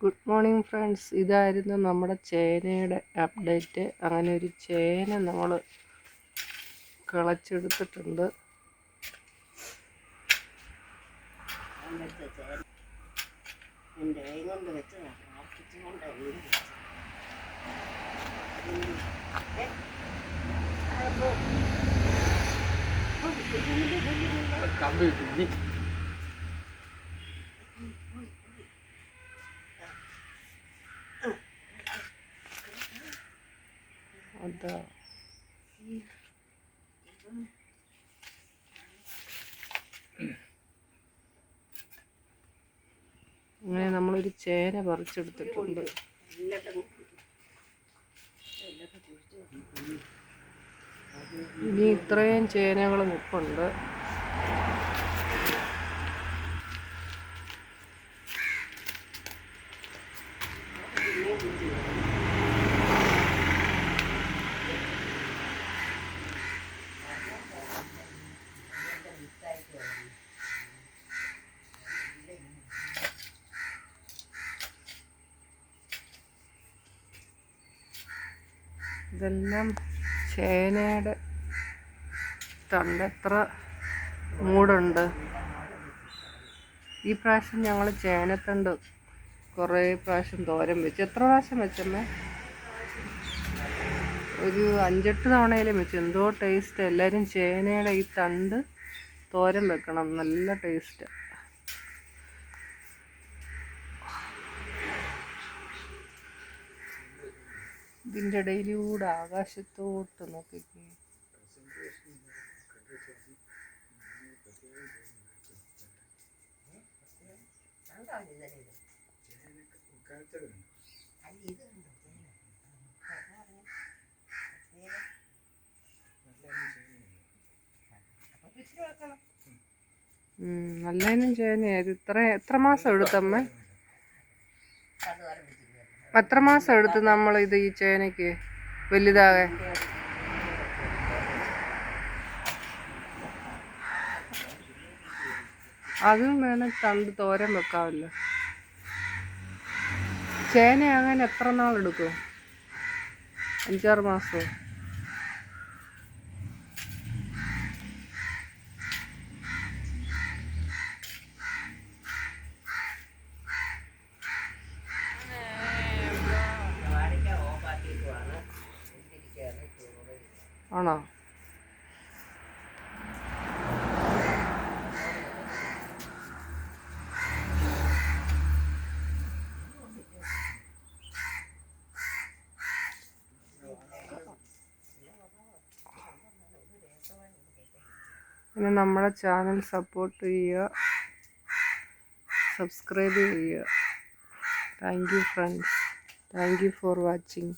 Good morning friends ഇതായിരുന്നു നമ്മുടെ ചേനയുടെ update അങ്ങനെ ഒരു ചേന നമ്മൾ കിളച്ചെടുത്തിട്ടുണ്ട്. എന്റെ കമ്പി അതാ അങ്ങനെ നമ്മളൊരു ചേന പറിച്ചെടുത്തിട്ടുണ്ട്. ഇനി ഇത്രയും ചേനകൾ നിൽപ്പുണ്ട് Thank കുഴിച്ച് ഇതെല്ലാം ചേനയുടെ തണ്ട്. എത്ര മൂടുണ്ട്. ഈ പ്രാവശ്യം ഞങ്ങൾ ചേനത്തണ്ട് കുറേ പ്രാവശ്യം തോരൻ വെച്ചു. എത്ര പ്രാവശ്യം വെച്ചമ്മേ? ഒരു അഞ്ചെട്ട് തവണയിലും വെച്ചു. എന്തോ ടേസ്റ്റ് എല്ലാവരും ചേനയുടെ ഈ തണ്ട് തോരൻ വെക്കണം. നല്ല ടേസ്റ്റ് ഇതിന്റെ ഇടയിലൂടെ ആകാശത്തോട്ട് നോക്കിക്കേ. നല്ലതിനും ചേനയായത് ഇത്ര എത്ര മാസം എടുത്തമ്മേ. എത്ര മാസം എടുത്ത് നമ്മൾ ഇത് ഈ ചേനയ്ക്ക് വലുതാകെ അതും വേണം തണ്ട് തോരൻ വെക്കാമല്ലോ. ചേന അങ്ങനെ എത്ര നാളെടുക്കും അഞ്ചാറ് മാസം. ആണോ? പിന്നെ നമ്മുടെ ചാനൽ സപ്പോർട്ട് ചെയ്യുക. സബ്സ്ക്രൈബ് ചെയ്യുക. Thank you friends thank you for watching